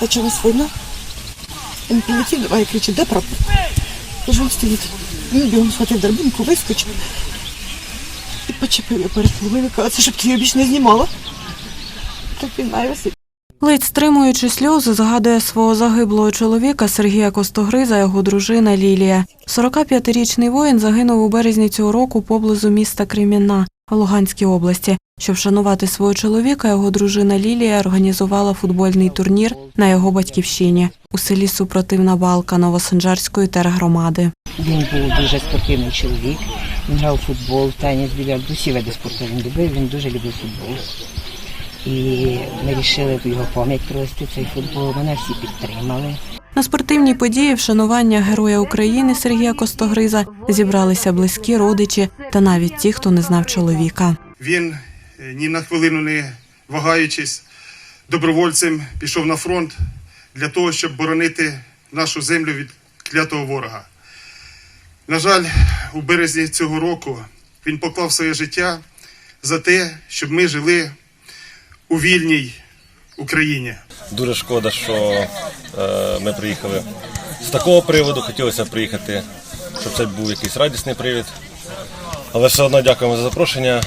почалась війна. Він прилетів, давай кричить, де прапор? Тож він стоїть. Він бігом схватив драбинку, вискочив і почепив я перед головою, каже, щоб ти її більше знімала. Так він має. Ледь стримуючи сльози, згадує свого загиблого чоловіка Сергія Костогриза, його дружина Лілія. 45-річний воїн загинув у березні цього року поблизу міста Кремінна Луганській області. Щоб вшанувати свого чоловіка, його дружина Лілія організувала футбольний турнір на його батьківщині у селі Супротивна Балка Новосанжарської тергромади. Він був дуже спортивний чоловік. Він грав футбол, теніс, більярд, усі види спорту він любив, він дуже любив футбол. І ми вирішили його пам'ять провести цей футбол. Мене всі підтримали. На спортивній події вшанування Героя України Сергія Костогриза зібралися близькі родичі та навіть ті, хто не знав чоловіка. Він е, ні на хвилину не вагаючись, добровольцем пішов на фронт для того, щоб боронити нашу землю від клятого ворога. На жаль, у березні цього року він поклав своє життя за те, щоб ми жили у вільній Україні. Дуже шкода, що е, ми приїхали з такого приводу. Хотілося б приїхати, щоб це був якийсь радісний привід. Але все одно дякуємо за запрошення.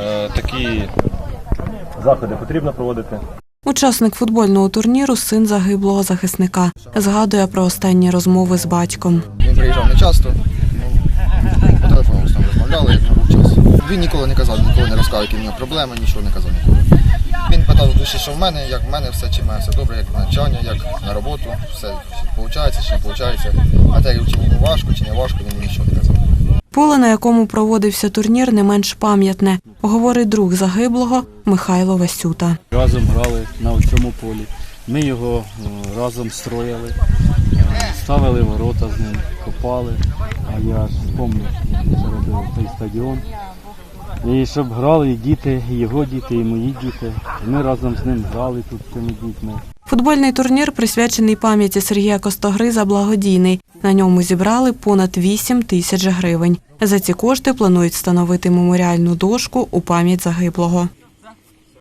Е, такі заходи потрібно проводити. Учасник футбольного турніру син загиблого захисника згадує про останні розмови з батьком. Він приїжджав не часто. По телефону з ним розмовляли, як був час. Він ніколи не казав, ніколи не розказав, які в нього проблеми, нічого не казав ніколи. Він питав в душі, що в мене, як в мене все, чи в мене все добре, як навчання, як на роботу, все виходить, чи не виходить. А те, чи йому важко, чи не важко, він нічого не казав. Поле, на якому проводився турнір, не менш пам'ятне, говорить друг загиблого Михайло Васюта. Разом грали на цьому полі. Ми його е, разом строїли, е, ставили ворота з ним, копали. А я пам'ятаю, як ми заробили той стадіон. І щоб грали і діти, і його діти, і мої діти. Ми разом з ним грали тут цими дітьми. Футбольний турнір присвячений пам'яті Сергія Костогриза благодійний. На ньому зібрали понад 8 тисяч гривень. За ці кошти планують встановити меморіальну дошку у пам'ять загиблого.